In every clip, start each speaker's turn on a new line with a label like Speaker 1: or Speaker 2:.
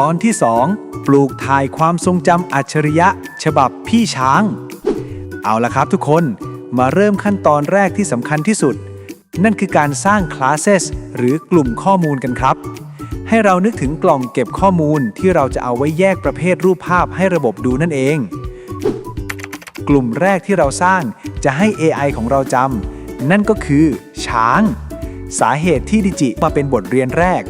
Speaker 1: ตอนที่ 2 ปลูกถ่ายความทรงจำอัจฉริยะ ฉบับพี่ช้าง เอาละครับทุกคนมาเริ่มขั้นตอนแรกที่สำคัญที่สุด นั่นคือการสร้าง classes หรือกลุ่มข้อมูลกันครับ ให้เรานึกถึงกล่องเก็บข้อมูลที่เราจะเอาไว้แยกประเภทรูปภาพให้ระบบดูนั่นเอง กลุ่มแรกที่เราสร้างจะให้ AI ของเราจำนั่นก็คือ ช้าง สาเหตุที่ดิจิมาเป็นบทเรียนแรก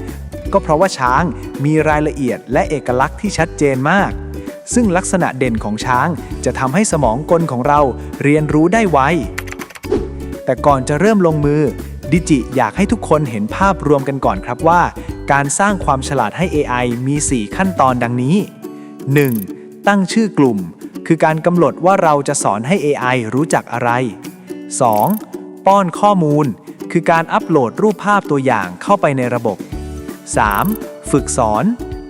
Speaker 1: ก็เพราะว่าช้างมีรายละเอียดและเอกลักษณ์ที่ชัดเจนมาก ซึ่งลักษณะเด่นของช้างจะทำให้สมองกลของเราเรียนรู้ได้ไว แต่ก่อนจะเริ่มลงมือ ดิจิอยากให้ทุกคนเห็นภาพรวมกันก่อนครับว่า การสร้างความฉลาดให้ AI มี 4 ขั้นตอนดังนี้ 1. ตั้งชื่อกลุ่ม คือการกำหนดว่าเราจะสอนให้ AI รู้จักอะไร 2. ป้อนข้อมูล คือการอัปโหลดรูปภาพตัวอย่างเข้าไปในระบบ 3. ฝึกสอน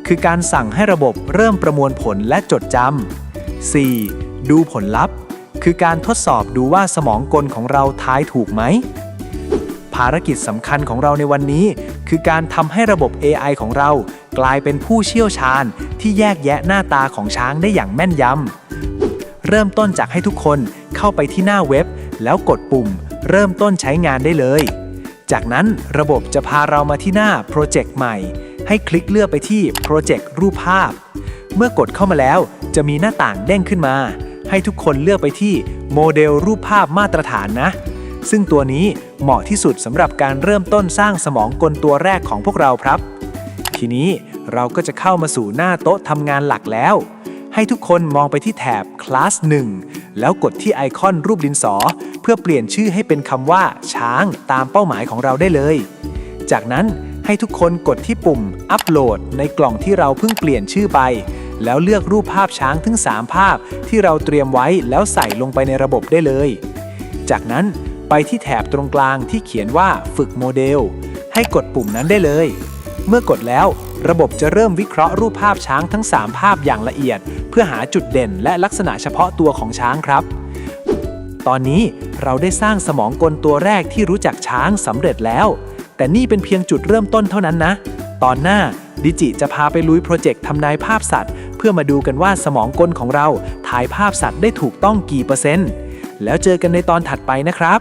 Speaker 1: คือการสั่งให้ระบบเริ่มประมวลผลและจดจำ 4. ดูผลลัพธ์ คือการทดสอบดูว่าสมองกลของเราทายถูกไหม ภารกิจสำคัญของเราในวันนี้ คือการทำให้ระบบ AI ของเรากลายเป็นผู้เชี่ยวชาญ ที่แยกแยะหน้าตาของช้างได้อย่างแม่นยำ เริ่มต้นจากให้ทุกคนเข้าไปที่หน้าเว็บ แล้วกดปุ่ม เริ่มต้นใช้งานได้เลย จากนั้นระบบจะพาเรามาที่หน้าโปรเจกต์ใหม่ ให้คลิกเลือกไปที่โปรเจกต์รูปภาพ เมื่อกดเข้ามาแล้วจะมีหน้าต่างเด้งขึ้นมา ให้ทุกคนเลือกไปที่โมเดลรูปภาพมาตรฐานนะ ซึ่งตัวนี้เหมาะที่สุดสำหรับการเริ่มต้นสร้างสมองกลตัวแรกของพวกเราครับ ทีนี้เราก็จะเข้ามาสู่หน้าโต๊ะทำงานหลักแล้ว ให้ทุกคนมองไปที่แถบ Class 1 แล้วกดที่ไอคอนรูปดินสอ เพื่อเปลี่ยนชื่อให้เป็นคำว่า ช้างตามเป้าหมายของเราได้เลย จากนั้นให้ทุกคนกดที่ปุ่ม อัปโหลด ในกล่องที่เราเพิ่งเปลี่ยนชื่อไป แล้วเลือกรูปภาพช้างถึง 3 ภาพ ที่เราเตรียมไว้แล้วใส่ลงไปในระบบได้เลย จากนั้นไปที่แถบตรงกลางที่เขียนว่าฝึกโมเดล ให้กดปุ่มนั้นได้เลย เมื่อกดแล้ว ระบบจะเริ่มวิเคราะห์รูปภาพช้างทั้ง 3 ภาพอย่างละเอียด เพื่อหาจุดเด่นและลักษณะเฉพาะตัวของช้างครับ ตอนนี้เราได้สร้างสมองกลตัวแรกที่รู้จักช้างสำเร็จแล้ว แต่นี่เป็นเพียงจุดเริ่มต้นเท่านั้นนะ ตอนหน้าดิจิจะพาไปลุยโปรเจกต์ทำนายภาพสัตว์ เพื่อมาดูกันว่าสมองกลของเราถ่ายภาพสัตว์ได้ถูกต้องกี่เปอร์เซ็นต์ แล้วเจอกันในตอนถัดไปนะครับ